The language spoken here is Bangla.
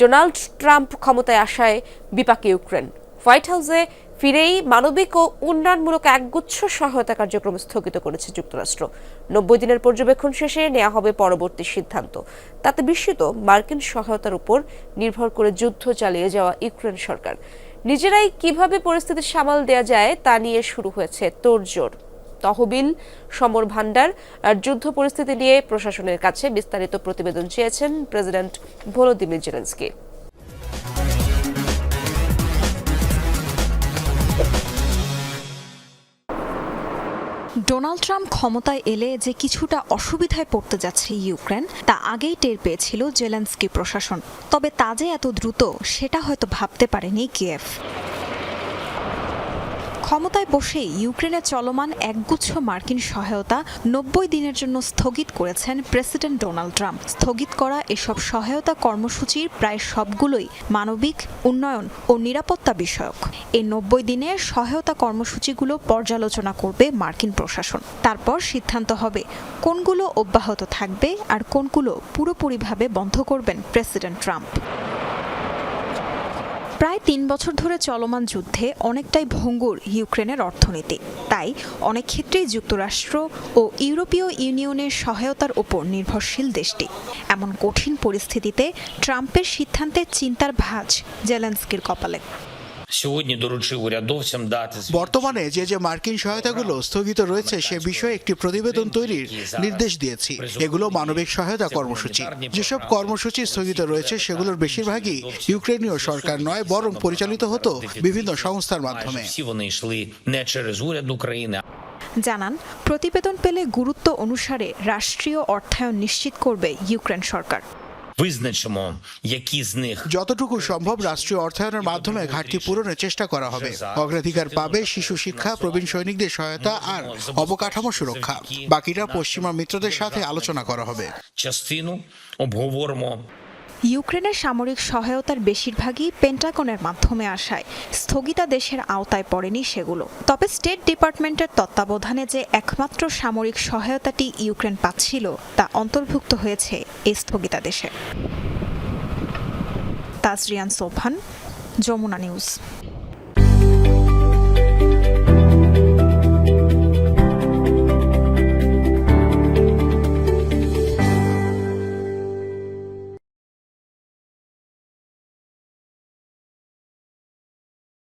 ডোনাল্ড ট্রাম্প ক্ষমতায় আসায় বিপাকে ইউক্রেন। হোয়াইট হাউসে ফিরেই মানবিক ও উন্নয়নমূলক একগুচ্ছ সহায়তা কার্যক্রম স্থগিত করেছে যুক্তরাষ্ট্র। নব্বই দিনের পর্যবেক্ষণ শেষে নেওয়া হবে পরবর্তী সিদ্ধান্ত। তাতে বিস্মিত মার্কিন সহায়তার উপর নির্ভর করে যুদ্ধ চালিয়ে যাওয়া ইউক্রেন সরকার। নিজেরাই কীভাবে পরিস্থিতি সামাল দেয়া যায় তা নিয়ে শুরু হয়েছে তোড়জোড়। তহবিল, সমর ভান্ডার আর যুদ্ধ পরিস্থিতি নিয়ে প্রশাসনের কাছে বিস্তারিত প্রতিবেদন চেয়েছেন president Volodymyr Zelensky. Donald Trump ক্ষমতায় এলে যে কিছুটা অসুবিধায় পড়তে যাচ্ছে ইউক্রেন, তা আগেই টের পেয়েছিল জেলেন্সকি প্রশাসন। তবে তা যে এত দ্রুত, সেটা হয়তো ভাবতে পারেনি কিয়েভ। ক্ষমতায় বসেই ইউক্রেনে চলমান একগুচ্ছ মার্কিন সহায়তা নব্বই দিনের জন্য স্থগিত করেছেন প্রেসিডেন্ট ডোনাল্ড ট্রাম্প। স্থগিত করা এসব সহায়তা কর্মসূচির প্রায় সবগুলোই মানবিক, উন্নয়ন ও নিরাপত্তা বিষয়ক। এই নব্বই দিনে সহায়তা কর্মসূচিগুলো পর্যালোচনা করবে মার্কিন প্রশাসন। তারপর সিদ্ধান্ত হবে কোনগুলো অব্যাহত থাকবে আর কোনগুলো পুরোপুরিভাবে বন্ধ করবেন প্রেসিডেন্ট ট্রাম্প। প্রায় তিন বছর ধরে চলমান যুদ্ধে অনেকটাই ভঙ্গুর ইউক্রেনের অর্থনীতি। তাই অনেক ক্ষেত্রেই যুক্তরাষ্ট্র ও ইউরোপীয় ইউনিয়নের সহায়তার ওপর নির্ভরশীল দেশটি। এমন কঠিন পরিস্থিতিতে ট্রাম্পের সিদ্ধান্তে চিন্তার ভাঁজ জেলেন্সকির কপালে। Сьогодні доручив урядовцям дати звіт বর্তমানে যে যে মার্কিন সহায়তাগুলো স্থগিত রয়েছে সে বিষয়ে একটি প্রতিবেদন তৈরির নির্দেশ দিয়েছি এগুলো মানবিক সহায়তা কর্মসূচি যেসব কর্মসূচি স্থগিত রয়েছে সেগুলোর বেশিরভাগই ইউক্রেনীয় সরকার নয় বরং পরিচালিত হতো বিভিন্ন সংস্থার মাধ্যমে Майже всі вони йшли не через уряд України, জানান প্রতিবেদন পেলে গুরুত্ব অনুসারে রাষ্ট্রীয় অর্থায়ন নিশ্চিত করবে ইউক্রেন সরকার визначимо, які з них যতটুকু সম্ভব রাষ্ট্রীয় অর্থায়নের মাধ্যমে ঘাটতি পূরণের চেষ্টা করা হবে অগ্রাধিকার পাবে শিশু শিক্ষা প্রবীণ সৈনিকদের সহায়তা আর অবকাঠামো সুরক্ষা বাকিটা পশ্চিমা মিত্রদের সাথে আলোচনা করা হবে частину обговоримо ইউক্রেনের সামরিক সহায়তার বেশিরভাগই পেন্টাগনের মাধ্যমে আসায়। স্থগিতাদেশের আওতায় পড়েনি সেগুলো। তবে স্টেট ডিপার্টমেন্টের তত্ত্বাবধানে যে একমাত্র সামরিক সহায়তাটি ইউক্রেন পাচ্ছিল, তা অন্তর্ভুক্ত হয়েছে এই স্থগিতাদেশে। তাজরিয়ান সোফান যমুনা নিউজ।